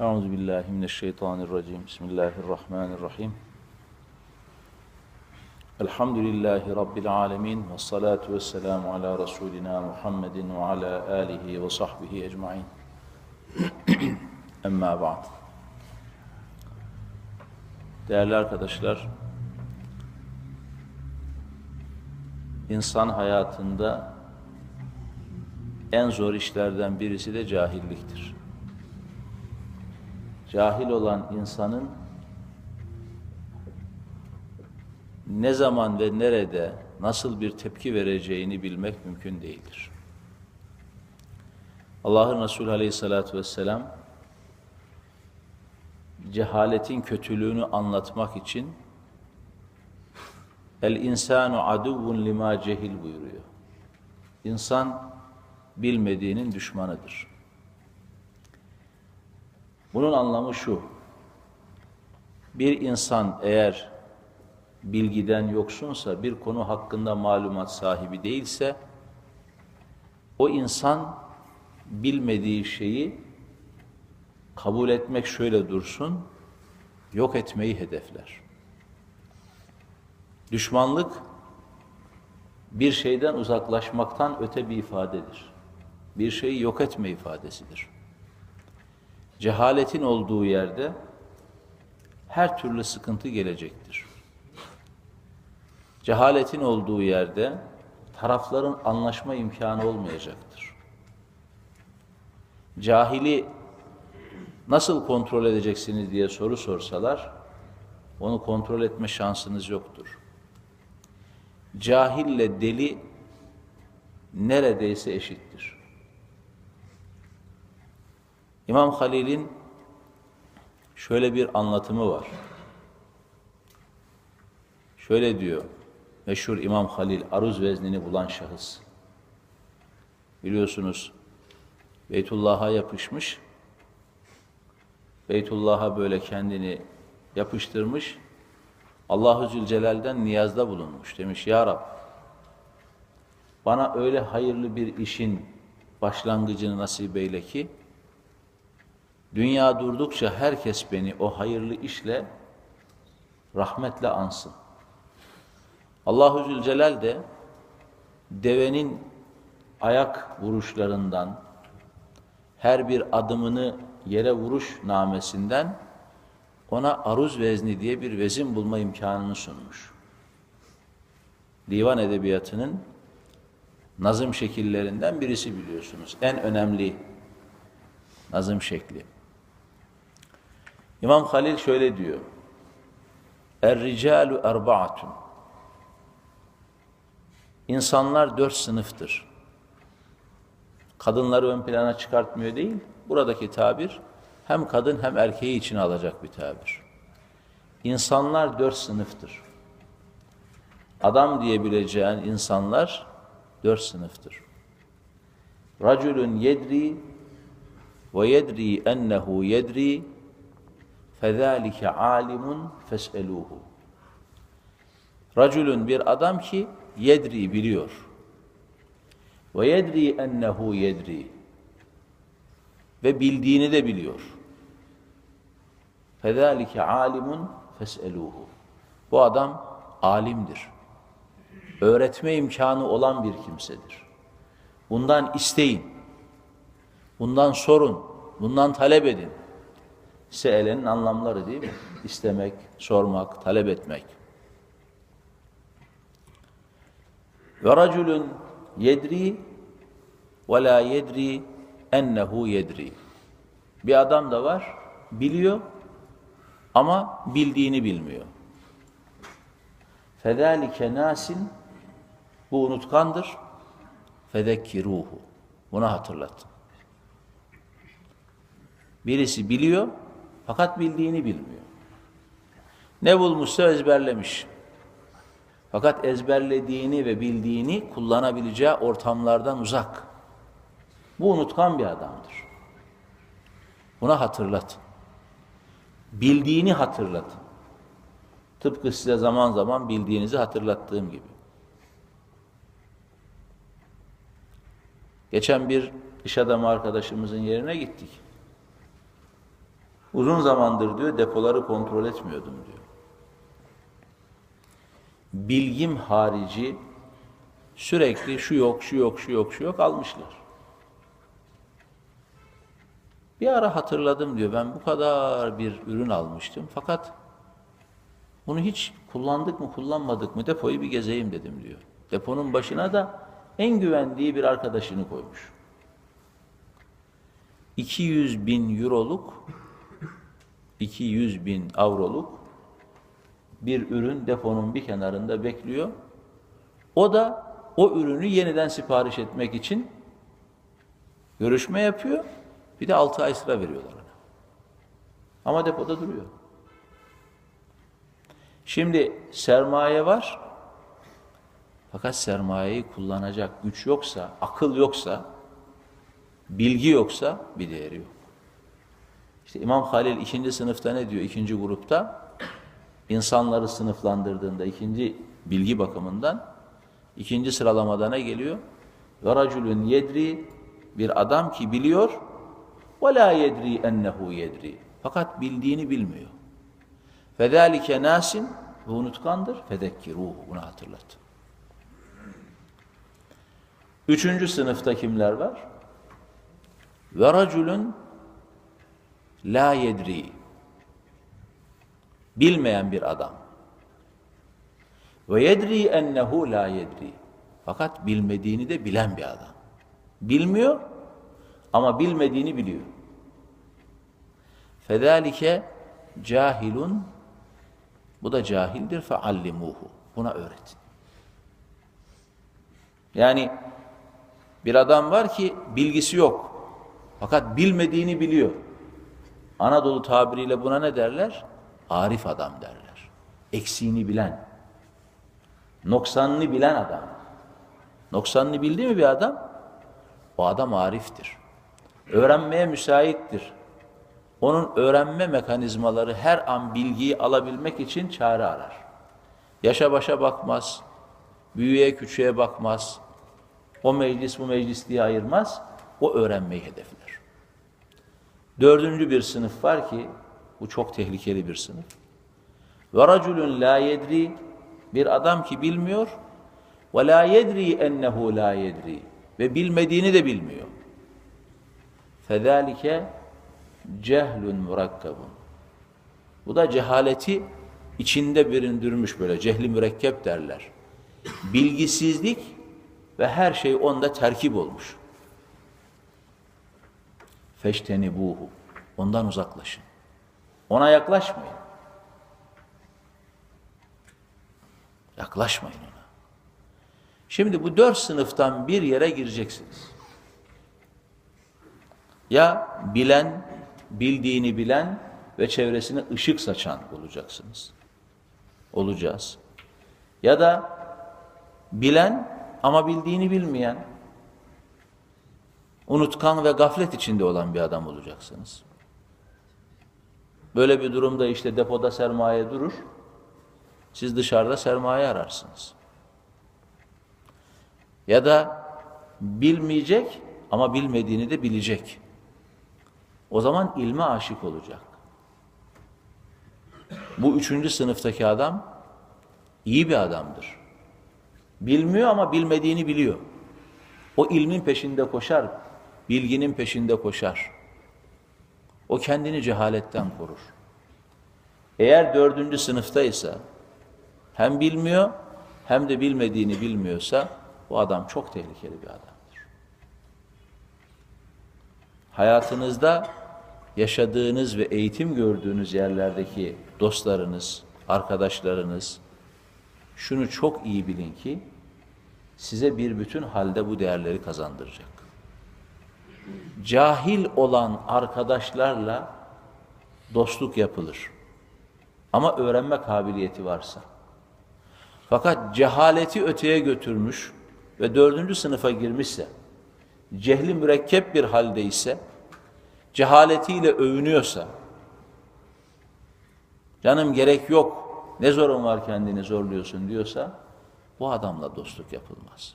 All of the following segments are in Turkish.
Euzu billahi mineşşeytanirracim. Bismillahirrahmanirrahim. Elhamdülillahi rabbil alamin ve salatu vesselamu ala rasulina Muhammedin ve ala alihi ve sahbihi ecmaîn. Emma ba'd. Değerli arkadaşlar, insan hayatında en zor işlerden birisi de cahilliktir. Cahil olan insanın ne zaman ve nerede nasıl bir tepki vereceğini bilmek mümkün değildir. Allah'ın Resulü Aleyhisselatü Vesselam cehaletin kötülüğünü anlatmak için el insanu aduvun lima cehil buyuruyor. İnsan bilmediğinin düşmanıdır. Bunun anlamı şu. Bir insan eğer bilgiden yoksunsa, bir konu hakkında malumat sahibi değilse, o insan bilmediği şeyi kabul etmek şöyle dursun, yok etmeyi hedefler. Düşmanlık bir şeyden uzaklaşmaktan öte bir ifadedir. Bir şeyi yok etme ifadesidir. Cehaletin olduğu yerde her türlü sıkıntı gelecektir. Cehaletin olduğu yerde tarafların anlaşma imkanı olmayacaktır. Cahili nasıl kontrol edeceksiniz diye soru sorsalar, onu kontrol etme şansınız yoktur. Cahille deli neredeyse eşittir. İmam Halil'in şöyle bir anlatımı var. Şöyle diyor, meşhur İmam Halil, aruz veznini bulan şahıs. Biliyorsunuz, Beytullah'a yapışmış, Beytullah'a böyle kendini yapıştırmış, Allahu Zülcelal'den niyazda bulunmuş. Demiş, Ya Rab, bana öyle hayırlı bir işin başlangıcını nasip eyle ki, dünya durdukça herkes beni o hayırlı işle rahmetle ansın. Allahu Zülcelal de devenin ayak vuruşlarından, her bir adımını yere vuruş namesinden ona aruz vezni diye bir vezin bulma imkanını sunmuş. Divan edebiyatının nazım şekillerinden birisi biliyorsunuz. En önemli nazım şekli. İmam Halil şöyle diyor. Er-ricalu erba'atun. İnsanlar dört sınıftır. Kadınları ön plana çıkartmıyor değil. Buradaki tabir hem kadın hem erkeği için alacak bir tabir. İnsanlar dört sınıftır. Adam diyebileceğin insanlar dört sınıftır. Raculun yedri ve yedri ennehu yedri fezalike alimun fes'eluhu. Raculun bir adam ki yedri biliyor. Ve yedri ennehu yedri. Ve bildiğini de biliyor. Fezalike alimun fes'eluhu. Bu adam alimdir. Öğretme imkanı olan bir kimsedir. Bundan isteyin. Bundan sorun. Bundan talep edin. Seelenin anlamları değil mi? İstemek, sormak, talep etmek. Ve raculun yedri ve la yedri ennehu yedri. Bir adam da var, biliyor ama bildiğini bilmiyor. Fedalike nasin bu unutkandır. Fedekkiruhu. Buna hatırlatın. Birisi biliyor fakat bildiğini bilmiyor. Ne bulmuşsa ezberlemiş. Fakat ezberlediğini ve bildiğini kullanabileceği ortamlardan uzak. Bu unutkan bir adamdır. Buna hatırlatın. Bildiğini hatırlatın. Tıpkı size zaman zaman bildiğinizi hatırlattığım gibi. Geçen bir iş adamı arkadaşımızın yerine gittik. Uzun zamandır diyor depoları kontrol etmiyordum diyor. Bilgim harici sürekli şu yok, şu yok, şu yok, şu yok almışlar. Bir ara hatırladım diyor ben bu kadar bir ürün almıştım fakat bunu hiç kullandık mı kullanmadık mı depoyu bir gezeyim dedim diyor. Deponun başına da en güvendiği bir arkadaşını koymuş. 200 bin euroluk 200 bin avroluk bir ürün deponun bir kenarında bekliyor. O da o ürünü yeniden sipariş etmek için görüşme yapıyor. Bir de 6 ay sıra veriyorlar ona. Ama depoda duruyor. Şimdi sermaye var. Fakat sermayeyi kullanacak güç yoksa, akıl yoksa, bilgi yoksa bir değeri yok. İşte İmam Halil ikinci sınıfta ne diyor? İkinci grupta insanları sınıflandırdığında ikinci bilgi bakımından ikinci sıralamada ne geliyor? Ve yedri bir adam ki biliyor ve la yedri ennehu yedri. Fakat bildiğini bilmiyor. Fezalike nasin ve unutkandır. Fedekkiruhu. Bunu hatırlat. Üçüncü sınıfta kimler var? Ve raculun la yedri. Bilmeyen bir adam. Ve yedri ennehu la yedri. Fakat bilmediğini de bilen bir adam. Bilmiyor ama bilmediğini biliyor. Fezalike cahilun bu da cahildir feallimuhu. Buna öğretin. Yani bir adam var ki bilgisi yok. Fakat bilmediğini biliyor. Anadolu tabiriyle buna ne derler? Arif adam derler. Eksiğini bilen. Noksanını bilen adam. Noksanını bildi mi bir adam? O adam ariftir. Öğrenmeye müsaittir. Onun öğrenme mekanizmaları her an bilgiyi alabilmek için çare arar. Yaşa başa bakmaz, büyüğe küçüğe bakmaz, o meclis bu meclis diye ayırmaz, o öğrenmeyi hedefler. Dördüncü bir sınıf var ki, bu çok tehlikeli bir sınıf. Ve raculun la yedri, bir adam ki bilmiyor, ve la yedri ennehu la yedri, ve bilmediğini de bilmiyor. Fezalike cehlun murakkabun. Bu da cehaleti içinde birindürmüş böyle cehli mürekkep derler. Bilgisizlik ve her şey onda terkip olmuş. Feşteni buhu. Ondan uzaklaşın. Ona yaklaşmayın. Yaklaşmayın ona. Şimdi bu dört sınıftan bir yere gireceksiniz. Ya bilen, bildiğini bilen ve çevresine ışık saçan olacaksınız. Olacağız. Ya da bilen ama bildiğini bilmeyen, unutkan ve gaflet içinde olan bir adam olacaksınız. Böyle bir durumda işte depoda sermaye durur, siz dışarıda sermaye ararsınız. Ya da bilmeyecek ama bilmediğini de bilecek. O zaman ilme aşık olacak. Bu üçüncü sınıftaki adam iyi bir adamdır. Bilmiyor ama bilmediğini biliyor. O ilmin peşinde koşar, bilginin peşinde koşar. O kendini cehaletten korur. Eğer dördüncü sınıftaysa hem bilmiyor hem de bilmediğini bilmiyorsa bu adam çok tehlikeli bir adamdır. Hayatınızda yaşadığınız ve eğitim gördüğünüz yerlerdeki dostlarınız, arkadaşlarınız şunu çok iyi bilin ki size bir bütün halde bu değerleri kazandıracak. Cahil olan arkadaşlarla dostluk yapılır. Ama öğrenme kabiliyeti varsa. Fakat cehaleti öteye götürmüş ve dördüncü sınıfa girmişse, cehli mürekkep bir halde ise, cehaletiyle övünüyorsa, canım gerek yok, ne zorun var kendini zorluyorsun diyorsa, bu adamla dostluk yapılmaz.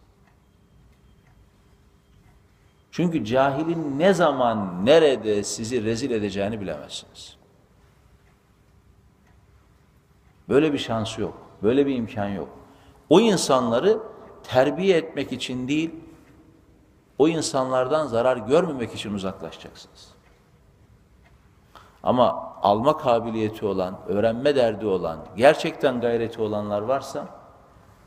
Çünkü cahilin ne zaman, nerede sizi rezil edeceğini bilemezsiniz. Böyle bir şansı yok. Böyle bir imkan yok. O insanları terbiye etmek için değil, o insanlardan zarar görmemek için uzaklaşacaksınız. Ama alma kabiliyeti olan, öğrenme derdi olan, gerçekten gayreti olanlar varsa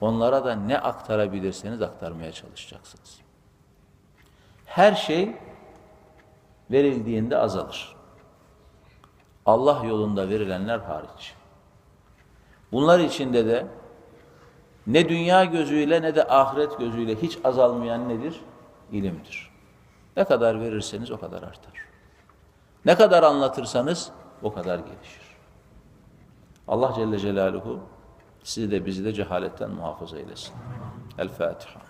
onlara da ne aktarabilirseniz aktarmaya çalışacaksınız. Her şey verildiğinde azalır. Allah yolunda verilenler hariç. Bunlar içinde de ne dünya gözüyle ne de ahiret gözüyle hiç azalmayan nedir? İlimdir. Ne kadar verirseniz o kadar artar. Ne kadar anlatırsanız o kadar gelişir. Allah Celle Celaluhu sizi de bizi de cehaletten muhafaza eylesin. El Fatiha.